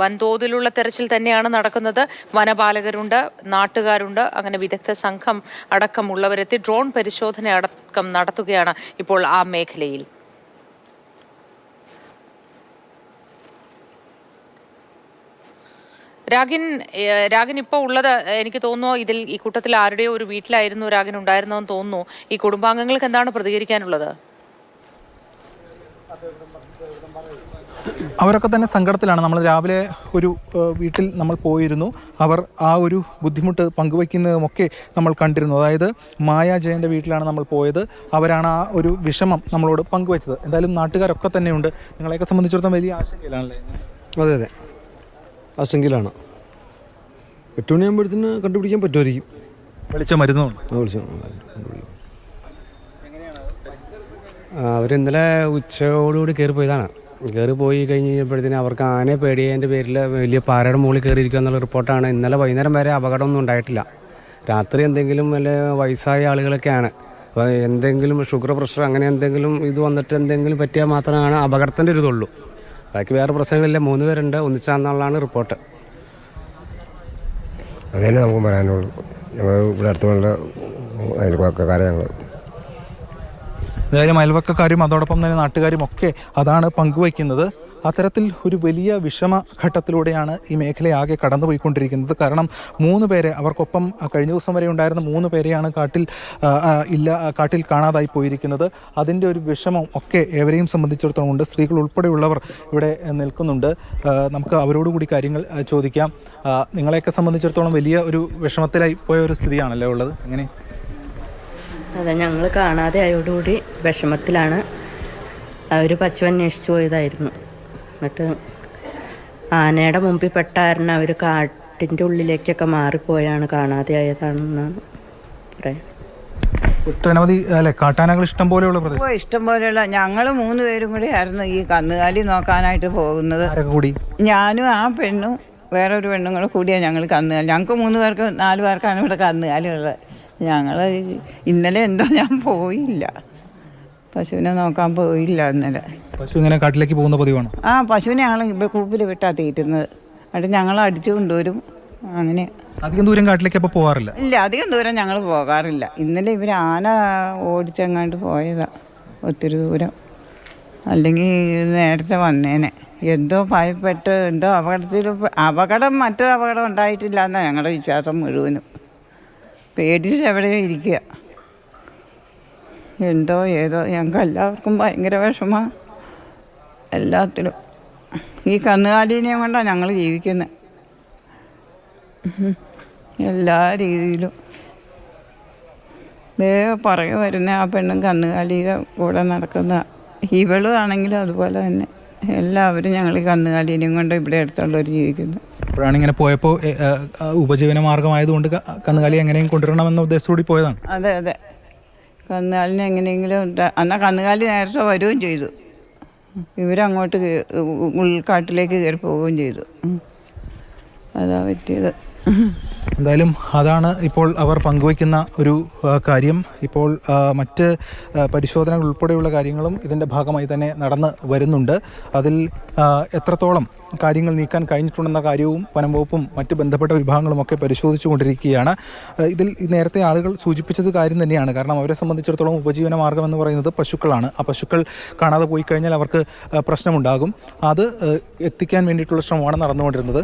വൻതോതിലുള്ള തെരച്ചിൽ തന്നെയാണ് നടക്കുന്നത്. വനപാലകരുണ്ട് നാട്ടുകാരുണ്ട് അങ്ങനെ വിദഗ്ധ സംഘം അടക്കമുള്ളവരെത്തി ഡ്രോൺ പരിശോധന അടക്കം നടത്തുകയാണ് ഇപ്പോൾ ആ മേഖലയിൽ. രാഗിൻ രാഗിൻ ഇപ്പോൾ ഉള്ളത് എനിക്ക് തോന്നുന്നു ഇതിൽ ഈ കൂട്ടത്തിൽ ആരുടെയോ ഒരു വീട്ടിലായിരുന്നു രാഗിൻ ഉണ്ടായിരുന്നതെന്ന് തോന്നുന്നു. ഈ കുടുംബാംഗങ്ങൾക്ക് എന്താണ് പ്രതികരിക്കാനുള്ളത്? അവരൊക്കെ തന്നെ സങ്കടത്തിലാണ്. നമ്മൾ രാവിലെ ഒരു വീട്ടിൽ നമ്മൾ പോയിരുന്നു. അവർ ആ ഒരു ബുദ്ധിമുട്ട് പങ്കുവയ്ക്കുന്നതുമൊക്കെ നമ്മൾ കണ്ടിരുന്നു. അതായത് മായ ജയന്റെ വീട്ടിലാണ് നമ്മൾ പോയത്. അവരാണ് ആ ഒരു വിഷമം നമ്മളോട് പങ്കുവച്ചത്. എന്തായാലും നാട്ടുകാരൊക്കെ തന്നെയുണ്ട്. നിങ്ങളെയൊക്കെ സംബന്ധിച്ചിടത്തോളം വലിയ ആശങ്കയിലാണല്ലേ? അതെ അതെ. ആശങ്കയിലാണ്. എട്ട് മണിയാകുമ്പോഴത്തേന് കണ്ടുപിടിക്കാൻ പറ്റുമായിരിക്കും. വെളിച്ചം മരുന്നുണ്ട് വിളിച്ചു അവരിന്നലെ ഉച്ചയോടുകൂടി കയറി പോയതാണ് കയറി പോയി കഴിഞ്ഞ് കഴിഞ്ഞപ്പോഴത്തേന് അവർക്ക് ആനയെ പേടിയതിന്റെ പേരിൽ വലിയ പാറയുടെ മുകളിൽ കയറിയിരിക്കുക എന്നുള്ള റിപ്പോർട്ടാണ്. ഇന്നലെ വൈകുന്നേരം വരെ അപകടമൊന്നും ഉണ്ടായിട്ടില്ല. രാത്രി എന്തെങ്കിലും വല്ല വയസ്സായ ആളുകളൊക്കെയാണ്. അപ്പോൾ എന്തെങ്കിലും ഷുഗർ പ്രഷർ അങ്ങനെ എന്തെങ്കിലും ഇത് വന്നിട്ട് എന്തെങ്കിലും പറ്റിയാൽ മാത്രമാണ് അപകടത്തിന്റെ ഒരു ഇതുള്ളൂ. ബാക്കി വേറെ പ്രശ്നങ്ങളില്ല. മൂന്ന് പേരുണ്ട്. ഒന്നിച്ചാന്നുള്ളതാണ് റിപ്പോർട്ട്. അതന്നെ നമുക്ക് പറയാനുള്ളൂ. ഞങ്ങൾ ഇവിടെ അടുത്തുള്ള അയൽപ്പക്കക്കാരെ ഞങ്ങൾ എന്തായാലും അയൽവക്കക്കാരും അതോടൊപ്പം തന്നെ നാട്ടുകാരും ഒക്കെ അതാണ് പങ്കുവയ്ക്കുന്നത്. അത്തരത്തിൽ ഒരു വലിയ വിഷമ ഘട്ടത്തിലൂടെയാണ് ഈ മേഖലയാകെ കടന്നുപോയിക്കൊണ്ടിരിക്കുന്നത്. കാരണം മൂന്ന് പേരെ അവർക്കൊപ്പം കഴിഞ്ഞ ദിവസം വരെ ഉണ്ടായിരുന്ന മൂന്ന് പേരെയാണ് കാട്ടിൽ ഇല്ല കാട്ടിൽ കാണാതായി പോയിരിക്കുന്നത്. അതിന്റെ ഒരു വിഷമം ഒക്കെ ഏവരെയും സംബന്ധിച്ചിടത്തോളം ഉണ്ട്. സ്ത്രീകൾ ഉൾപ്പെടെയുള്ളവർ ഇവിടെ നിൽക്കുന്നുണ്ട്. നമുക്ക് അവരോടുകൂടി കാര്യങ്ങൾ ചോദിക്കാം. നിങ്ങളെയൊക്കെ സംബന്ധിച്ചിടത്തോളം വലിയ ഒരു വിഷമത്തിലായി പോയ ഒരു സ്ഥിതിയാണല്ലോ ഉള്ളത്? എങ്ങനെ? അതെ ഞങ്ങൾ കാണാതെ ആയതോടുകൂടി വിഷമത്തിലാണ്. അവർ പശു അന്വേഷിച്ചു പോയതായിരുന്നു. എന്നിട്ട് ആനയുടെ മുമ്പിൽ പെട്ട കാരണം അവർ കാട്ടിന്റെ ഉള്ളിലേക്കൊക്കെ മാറിപ്പോയാണ് കാണാതെ ആയതാണെന്നാണ് പറയാം. ഒട്ടനവധി അല്ലെ കാട്ടാനകൾ ഇഷ്ടം പോലെയുള്ള പ്രദേശം. ഇഷ്ടം പോലെയുള്ള ഞങ്ങൾ മൂന്ന് പേരും കൂടി ആയിരുന്നു ഈ കന്നുകാലി നോക്കാനായിട്ട് പോകുന്നത്. കൂടി? ഞാനും ആ പെണ്ണും വേറൊരു പെണ്ണും കൂടെ കൂടിയാണ് ഞങ്ങൾ കന്നുകാലി. ഞങ്ങൾക്ക് മൂന്ന് പേർക്ക് നാല് പേർക്കാണ് ഇവിടെ കന്നുകാലി ഉള്ളത്. ഞങ്ങൾ ഇന്നലെ എന്തോ ഞാൻ പോയില്ല. പശുവിനെ നോക്കാൻ പോയില്ല ഇന്നലെ. പശു ഇങ്ങനെ കാട്ടിലേക്ക് പോകുന്ന പതിവാണ്? ആ പശുവിനെ ഞങ്ങൾ കൂപ്പിൽ വിട്ടാ തീറ്റുന്നത്. എന്നിട്ട് ഞങ്ങൾ അടിച്ചു കൊണ്ടുവരും. അങ്ങനെ. അധികം ദൂരം കാട്ടിലേക്ക് അപ്പോൾ പോകാറില്ല ഇല്ല അധികം ദൂരം ഞങ്ങൾ പോകാറില്ല. ഇന്നലെ ഇവർ ആന ഓടിച്ചെങ്ങാണ്ട് പോയതാ. ഒത്തിരി ദൂരം. അല്ലെങ്കിൽ നേരത്തെ വന്നേനെ. എന്തോ ഭയപ്പെട്ട് എന്തോ അപകടത്തിൽ അപകടം മറ്റു അപകടം ഉണ്ടായിട്ടില്ല എന്നാണ് ഞങ്ങളുടെ വിശ്വാസം മുഴുവനും. പേടിച്ച് എവിടെ ഇരിക്കുക. എന്തോ ഏതോ ഞങ്ങൾക്ക് എല്ലാവർക്കും ഭയങ്കര വിഷമ. എല്ലാത്തിലും ഈ കന്നുകാലിനെയും കൊണ്ടാണ് ഞങ്ങൾ ജീവിക്കുന്നത് എല്ലാ രീതിയിലും. ദേ പറയ വരുന്ന ആ പെണ്ണും കന്നുകാലിയുടെ കൂടെ നടക്കുന്ന ഇവളും ആണെങ്കിലും അതുപോലെ തന്നെ. എല്ലാവരും ഞങ്ങൾ കന്നുകാലിനെയും കൊണ്ട് ഇവിടെ അടുത്തുള്ളവർ ജീവിക്കുന്നു. അപ്പോഴാണ് ഇങ്ങനെ പോയപ്പോൾ ഉപജീവന മാർഗമായതുകൊണ്ട് കന്നുകാലി എങ്ങനെയും കൊണ്ടുവരണമെന്ന ഉദ്ദേശത്തോടെ പോയതാണ്. അതെ അതെ. കന്നുകാലിനെ എങ്ങനെയെങ്കിലും അന്ന കന്നുകാലി നേരത്തെ വരികയും ചെയ്തു. ഇവരങ്ങോട്ട് ഉൾക്കാട്ടിലേക്ക് കയറി പോവുകയും ചെയ്തു. അതാ പറ്റിയത്. എന്തായാലും അതാണ് ഇപ്പോൾ അവർ പങ്കുവയ്ക്കുന്ന ഒരു കാര്യം. ഇപ്പോൾ മറ്റ് പരിശോധനകൾ ഉൾപ്പെടെയുള്ള കാര്യങ്ങളും ഇതിന്റെ ഭാഗമായി തന്നെ നടന്ന് വരുന്നുണ്ട്. അതിൽ എത്രത്തോളം കാര്യങ്ങൾ നീക്കാൻ കഴിഞ്ഞിട്ടുണ്ടെന്ന കാര്യവും വനം വകുപ്പും മറ്റ് ബന്ധപ്പെട്ട വിഭാഗങ്ങളുമൊക്കെ പരിശോധിച്ചു കൊണ്ടിരിക്കുകയാണ് ഇതിൽ നേരത്തെ ആളുകൾ സൂചിപ്പിച്ചത് കാര്യം തന്നെയാണ്. കാരണം അവരെ സംബന്ധിച്ചിടത്തോളം ഉപജീവന മാർഗം എന്ന് പറയുന്നത് പശുക്കളാണ്. ആ പശുക്കൾ കാണാതെ പോയി കഴിഞ്ഞാൽ അവർക്ക് പ്രശ്നമുണ്ടാകും. അത് എത്തിക്കാൻ വേണ്ടിയിട്ടുള്ള ശ്രമമാണ് നടന്നുകൊണ്ടിരുന്നത്.